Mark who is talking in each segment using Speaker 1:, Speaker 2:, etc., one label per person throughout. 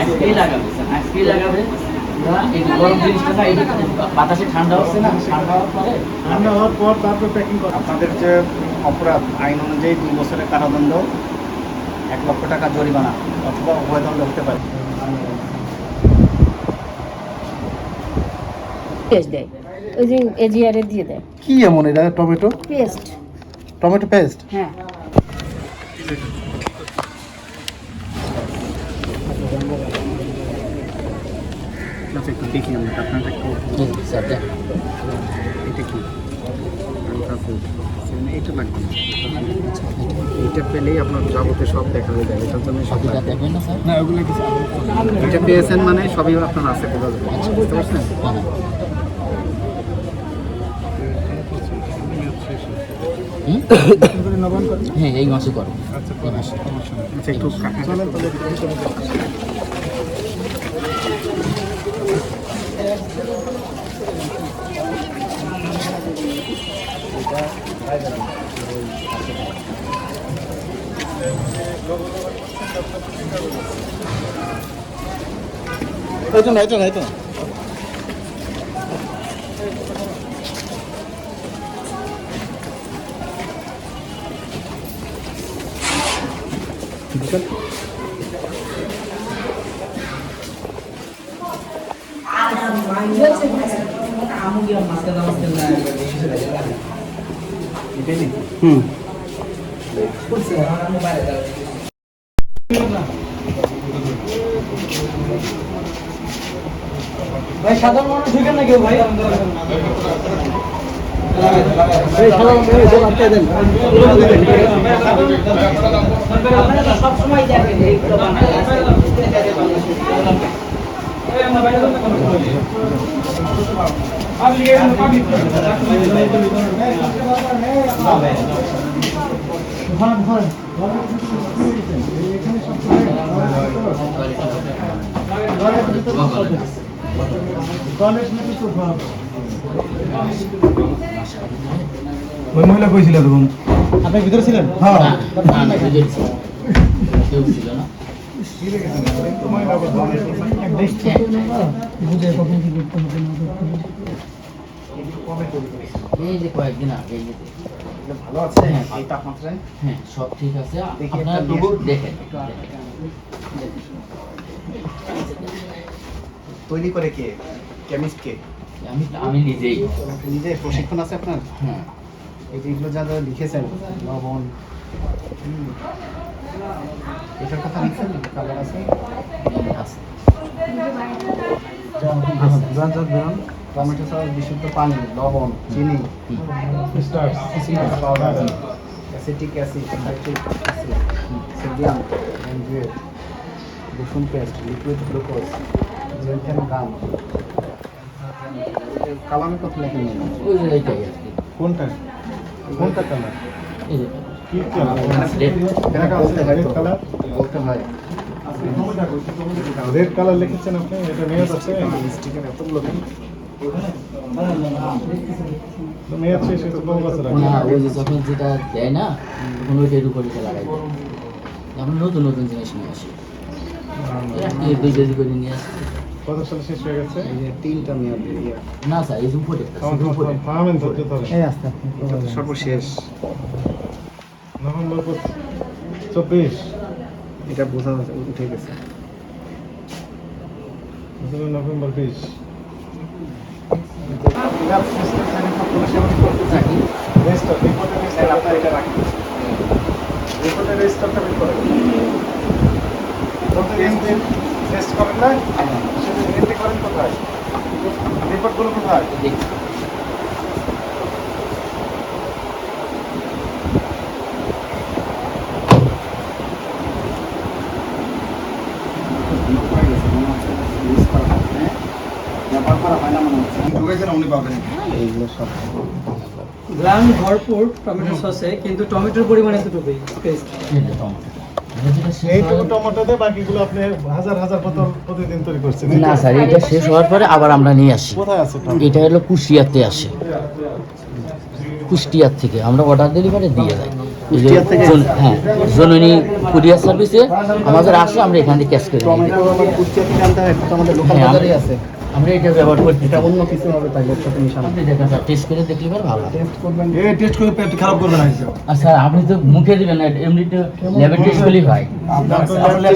Speaker 1: আজকেই লাগাবে আজকেই লাগাবে। গরম জিনিসটা না বাতাসে ঠান্ডা হচ্ছে না ঠান্ডা হওয়ার পরে
Speaker 2: ঠান্ডা হওয়ার পর তারপর প্যাকিং করা। আপনাদের যে অপরাধ আইন অনুযায়ী দুই বছরের কারাদণ্ড এক লক্ষ টাকা জরিমানা অথবা উভয় দণ্ড হতে পারে।
Speaker 3: পেস্ট দেয়। ওই যে এজিআরে দিয়ে দেয়।
Speaker 4: কি এমন এটা টমেটো?
Speaker 3: পেস্ট।
Speaker 4: Tomato paste?
Speaker 3: হ্যাঁ।
Speaker 2: আচ্ছা একটু দেখি আমরা আপনারা একটু
Speaker 1: স্যার
Speaker 2: এটা কি? এটা লাগবে না। এটা পেলেই আপনার যাবতীয় সব দেখা হয়ে যাবে এটার জন্য সব
Speaker 1: দেখবেন না স্যার?
Speaker 2: না ওগুলো কিছু এটা পেয়েছেন মানে সবই আপনার আছে বোঝা যাবে বুঝতে পারছেন?
Speaker 1: হ্যাঁ এই মাসে করো।
Speaker 2: আচ্ছা একটু চলেন
Speaker 4: এই তো না এই তো না এই তো না। হুম
Speaker 5: ভাই সাধারণ মানুষ ঢুকেন না কেউ ভাই ভাই সাধারণ মানুষ দোকান কে দেন
Speaker 3: সবসময় দেখেন এইগুলো
Speaker 4: ওই মহিলা কইছিল তখন? আপনি ভিতরে ছিলেন? হ্যাঁ।
Speaker 1: না ছিল না। এই যে কয়েকদিন আগে
Speaker 2: ভালো আছে? এই তাপমাত্রায়?
Speaker 1: হ্যাঁ সব ঠিক আছে। আপনারা তবু দেখেন
Speaker 2: তৈরি করে কে? কেমিস্ট কে
Speaker 1: আমি আমি নিজেই।
Speaker 2: নিজে প্রশিক্ষণ আছে আপনার?
Speaker 1: হ্যাঁ।
Speaker 2: এই যে যা লিখেছেন লবণ। এটার কথা লিখছেন কালার আছে?
Speaker 1: আছে।
Speaker 2: টমেটো সস বিশুদ্ধ পানি লবণ চিনি powder acetic acid sodium android রসুন পেস্ট লিকুইড গ্লুকোজ জেলথেন গাম। কালামে কত লেখেন?
Speaker 4: কোনটা? কোনটা কালার?
Speaker 1: এই
Speaker 2: বলতে হয় হয়
Speaker 4: রেড কালার লিখেছেন আপনি এটা মেয়াদ আছে
Speaker 2: স্টিকার এতগুলো দিন
Speaker 4: মেয়াদ শেষ হয়েছে বহু বছর
Speaker 1: না ওই যে যখন যেটা দেয় না তখন ওইটার উপরে। এটা লাগাই এখন নতুন নতুন জিনিস নিয়ে আসি দুই কেজি করে নিয়ে আসি
Speaker 4: কত সালে শেষ হয়ে গেছে
Speaker 2: তিনটা মেয়াদ।
Speaker 1: না স্যার এই উপরে
Speaker 2: সর্বশেষ।
Speaker 4: নভেম্বর চব্বিশ।
Speaker 2: এটা বোঝা উঠে গেছে।
Speaker 4: নভেম্বর বিশ। বের করেন না? সেটা এন্ট্রি করেন কোথায়? রিপোর্টগুলো কোথায়
Speaker 1: দেখি
Speaker 2: ব্যাপার করা হয় না মনে হচ্ছে।
Speaker 4: এইগুলো সব।
Speaker 5: গ্রাম ভরপুর টমেটো সসে কিন্তু টমেটোর পরিমাণ এতটুকুই পেস্ট
Speaker 1: এই যে টমেটো এটা যেটা শেষ
Speaker 4: এইটুকু টমেটোতে বাকিগুলো আপনি হাজার হাজার বোতল প্রতিদিন তৈরি করছেন।
Speaker 1: না স্যার এটা শেষ হওয়ার পরে আবার আমরা নিয়ে আসি।
Speaker 4: কোথায় আছে
Speaker 1: এটা হলো কুষ্টিয়াতে আসে। কুষ্টিয়ার থেকে আমরা অর্ডার ডেলিভারি দিয়ে যাই।
Speaker 6: কুষ্টিয়া থেকে
Speaker 1: জন- হ্যাঁ জননী কুরিয়ার সার্ভিসে আমাদের আসে আমরা এখান থেকে ক্যাশ করে নিই। আমরা এটা ব্যবহার করি
Speaker 6: এটা অন্য কিছু হবে তাই মিশানো
Speaker 1: আপনি দেখেন স্যার টেস্ট করে দেখলে পরে ভালো
Speaker 6: টেস্ট করবেন।
Speaker 4: এ টেস্ট করে পেট খারাপ করবে না
Speaker 1: আর স্যার আপনি তো মুখে দিবেন না এমনি তো ল্যাবে টেস্ট করলেই হয়।
Speaker 6: আপনার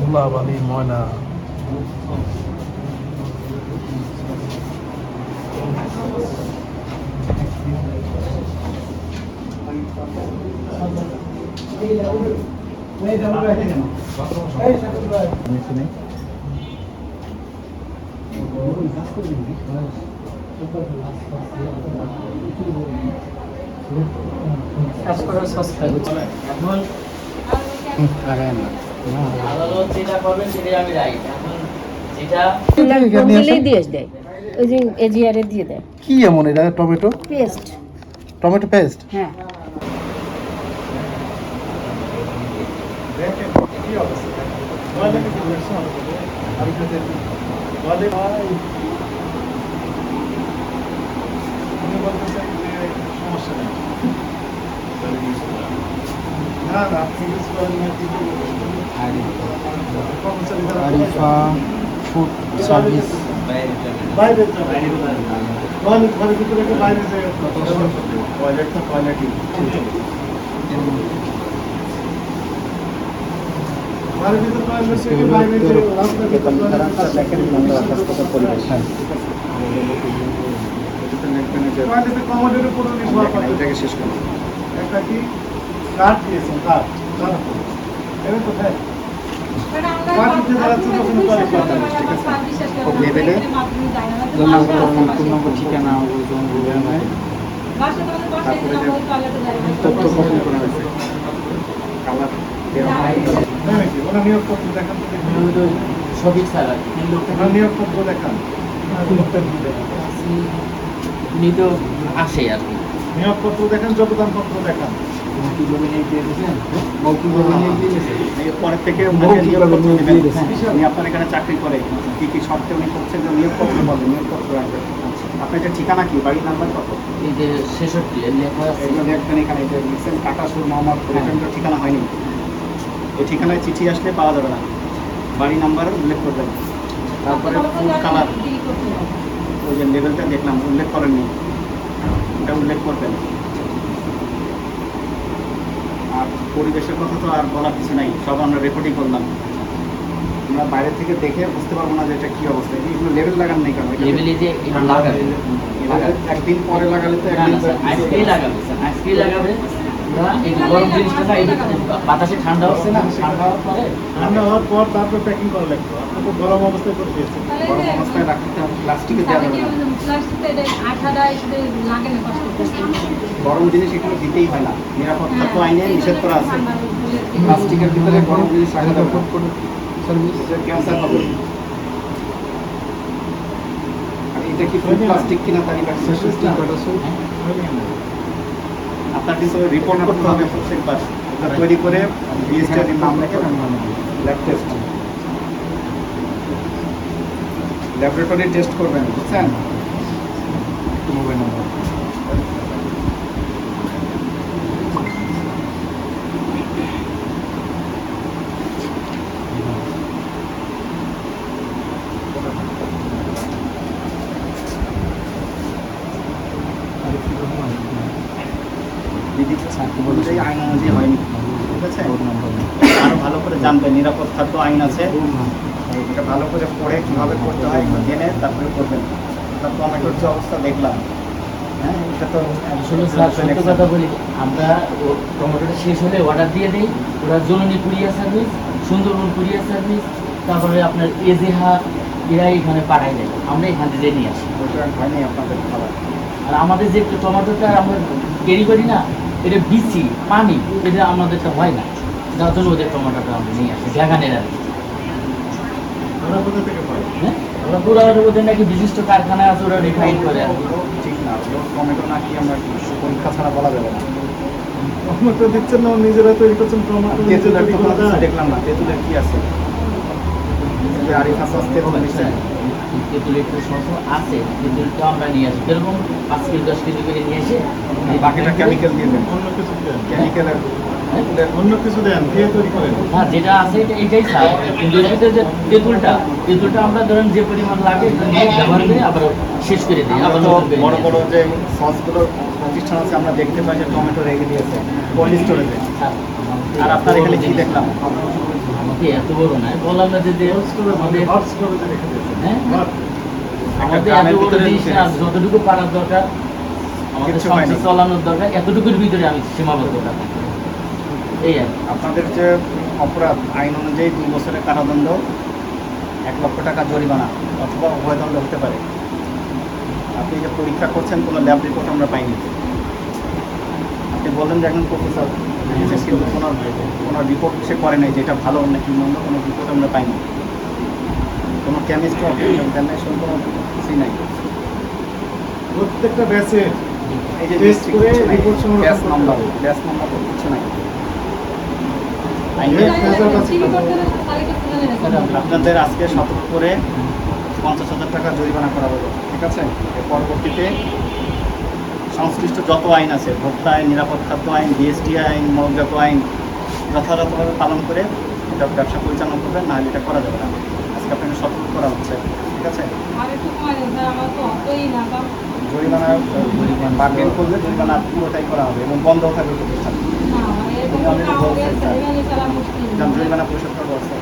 Speaker 4: ধুলাবালি ময়না
Speaker 5: কাজ করার সস খাই
Speaker 1: এখন
Speaker 6: লাগায় না
Speaker 1: আদালত যেটা করবেন
Speaker 6: কি এমন এটা টমেটো
Speaker 3: পেস্ট।
Speaker 6: টমেটো পেস্ট
Speaker 3: হ্যাঁ।
Speaker 4: কি অবস্থা ময়নাকে কি দেখছেন আমাদের? আমি তো দেখি। বলে ভাই উনি বলতেছেন যে সমস্যা নেই না না সিরিজ করেন না কি কর্মচারী যারা
Speaker 6: আরিফা ফুড সার্ভিস
Speaker 4: বাইরে যাবে ঘর ঘরের ভিতরে রেখে বাইরে যে টয়লেট তো টয়লেটই ঘরের ভিতরে টয়লেট থেকে বাইরে যে রাস্তার ভিতরে টয়লেট
Speaker 6: দেখেন আমরা হাসপাতাল পরিবেশ
Speaker 4: টয়লেটে কমোডের উপরে নির্ভর করে
Speaker 6: এটাকে শেষ করুন
Speaker 4: একটা কি কার্ড দিয়েছেন কার্ড কার্ড এটা তো হ্যাঁ
Speaker 6: ঠিকানা তারপরে যে তথ্য কপি করা হয়েছে কালার
Speaker 4: ওনার নিয়োগপত্র দেখান
Speaker 1: সঠিক স্যার আর কি।
Speaker 4: ওনার নিয়োগপত্র দেখান।
Speaker 1: উনি তো আসে আর কি।
Speaker 4: নিয়োগপত্র দেখান যোগদানপত্র দেখান।
Speaker 2: পরের থেকে আপনার এখানে চাকরি করে। কি কি শর্তে উনি করছেন যে নিয়োগপত্র বলেন নিয়োগপত্র রাখবেন। আপনার এটা ঠিকানা কি? বাড়ির নাম্বার কত?
Speaker 1: এই যে ছেষট্টি লেখা আছে।
Speaker 2: এগুলো দেখবেন এখানে যে লিখছেন কাটাসুর মোহাম্মদ এটা কিন্তু ঠিকানা হয়নি। এই ঠিকানায় চিঠি আসলে পাওয়া যাবে না। বাড়ি নাম্বার উল্লেখ করবেন। তারপরে ফুড কালার। ওই যে লেভেলটা দেখলাম উল্লেখ করেননি। ওটা উল্লেখ করবেন। আর পরিবেশের কথা তো আর বলার কিছু নাই সব আমরা রেকর্ডিং করলাম। আমরা বাইরে থেকে দেখে বুঝতে পারব না যে এটা কি অবস্থা। এগুলো লেভেল লাগান নেই এটা-
Speaker 1: লেভেলে যে এটা লাগাবে।
Speaker 2: একদিন পরে লাগালে তো একদিন
Speaker 1: আজকেই লাগাবে আজকেই লাগাবে। গরম জিনিসটা না বাতাসে ঠান্ডা হচ্ছে না ঠান্ডা হওয়ার পরে
Speaker 4: ঠান্ডা হওয়ার পর তারপর প্যাকিং করা লাগবে। আপনি তো গরম অবস্থায় করে দিয়েছেন
Speaker 2: গরম অবস্থায় রাখতে হবে প্লাস্টিকে দেওয়া যাবে গরম জিনিস এখানে দিতেই হয় না। নিরাপত্তা তো আইনে নিষেধ করা আছে। প্লাস্টিকের ভিতরে গরম জিনিস রাখা যাবে ক্যান্সার হবে। আর এটা কি প্লাস্টিক কিনা তালিকা
Speaker 6: ছেষট্টি কাটাসুর
Speaker 2: আপনার কিন্তু রিপোর্ট করতে হবে। প্রত্যেকবার ওটা তৈরি করে বিএসটির নাম লেখে ল্যাব টেস্ট ল্যাবরেটরি টেস্ট করবেন বুঝছেন? আইন অনুযায়ী হয়নি। ঠিক আছে? আরও ভালো করে জানবেন নিরাপদ খাদ্য আইন আছে। এটা ভালো করে পড়ে কীভাবে করতে হয় জেনে তারপরে করবেন। টমেটোর যে অবস্থা দেখলাম। হ্যাঁ এটা তো
Speaker 1: আসলে স্যার সত্য কথা বলি। আমরা টমেটোটা শেষ হলে অর্ডার দিয়ে দিই। ওরা Janani courier service Sundarban courier service তারপরে আপনার এরা এখানে পাঠাই দেয়। আমরা এখান থেকে নিয়ে আসি।
Speaker 2: আপনাদের খাবার।
Speaker 1: আর আমাদের যে টমেটোটা আমরা ক্যারি করি না এটা বিচি পানি এটা আমাদেরটা হয় না। যার জন্য ওদের টমেটোটা আমরা নিয়ে আসি বাগানের আর।
Speaker 4: ওরা
Speaker 1: হ্যাঁ? ওরা পুরো ওদের নাকি বিশিষ্ট কারখানা আছে ওরা রিফাইন করে
Speaker 2: ঠিক না টমেটো নাকি আমরা পরীক্ষা ছাড়া বলা যাবে না।
Speaker 4: টমেটো দিচ্ছেন না নিজেরা তৈরি করছেন টমেটো
Speaker 2: দেখলাম না তেঁতুলের কি আছে? এই যে আরিফ হাসান তেঁতুল দিচ্ছেন
Speaker 1: তেঁতুল একটু শস আছে তেঁতুলটা আমরা নিয়ে আসি এরকম পাঁচ কেজি দশ কেজি করে নিয়ে এসে
Speaker 2: বাকিটা কেমিক্যাল দিয়ে দেন।
Speaker 4: অন্য কিছু দেন। অন্য কিছু দেন দিয়ে তৈরি করেন।
Speaker 1: হ্যাঁ যেটা আছে এটা এটাই চাই। কিন্তু যে তেঁতুলটা তেঁতুলটা আমরা ধরেন যে পরিমাণ লাগে ব্যবহার করে আবার শেষ করে দিই আবার
Speaker 2: বড় বড়। যে সসগুলোর প্রতিষ্ঠান আছে আমরা দেখতে পাই যে টমেটো রেখে দিয়েছে কোল্ড স্টোরেজে।
Speaker 1: আর
Speaker 2: আর আপনার এখানে কি দেখলাম?
Speaker 1: এত বড় বললাম না যে আমাদের হ্যাঁ?
Speaker 4: হট
Speaker 1: আমাদের এত বড় জিনিস না যতটুকু পারার দরকার আমাদের সংসার চালানোর দরকার এতটুকুর ভিতরে আমি সীমাবদ্ধ এই আর
Speaker 2: আপনাদের যে অপরাধ আইন অনুযায়ী দুই বছরের কারাদণ্ড এক লক্ষ টাকা জরিমানা অথবা উভয়দণ্ড হতে পারে। আপনি যে পরীক্ষা করছেন কোনো ল্যাব রিপোর্ট আমরা পাইনি। আপনি বললেন যে একজন প্রফেসর কিন্তু কোনো কোনো রিপোর্ট সে করে নাই যেটা ভালো নাকি মন্দ কোনো রিপোর্ট আমরা পাইনি। কোনো কেমিস্ট্রি ইন্টারন্যাশনাল কোনো কিছুই নাই।
Speaker 4: প্রত্যেকটা ব্যাচে
Speaker 2: এই যে
Speaker 4: Test করে report সংগ্রহ করতে
Speaker 2: নাম্বার। ব্যাস নাম্বার কিছু নাই। আপনাদের আজকে সতর্ক করে পঞ্চাশ হাজার টাকা জরিমানা করা হবে ঠিক আছে? পরবর্তীতে সংশ্লিষ্ট যত আইন আছে ভোক্তা আইন নিরাপদ খাদ্য আইন বিএসটি আইন মৌজাত আইন যথাযথভাবে পালন করে এটা ব্যবসা পরিচালনা করবেন নাহলে এটা করা যাবে না। আজকে আপনাকে সতর্ক করা হচ্ছে ঠিক আছে? জরিমানা বার্গেন করলে জরিমানা পুরোটাই করা হবে এবং বন্ধ থাকবে প্রতিষ্ঠান। জরিমানা পরিশোধ করার ব্যবস্থা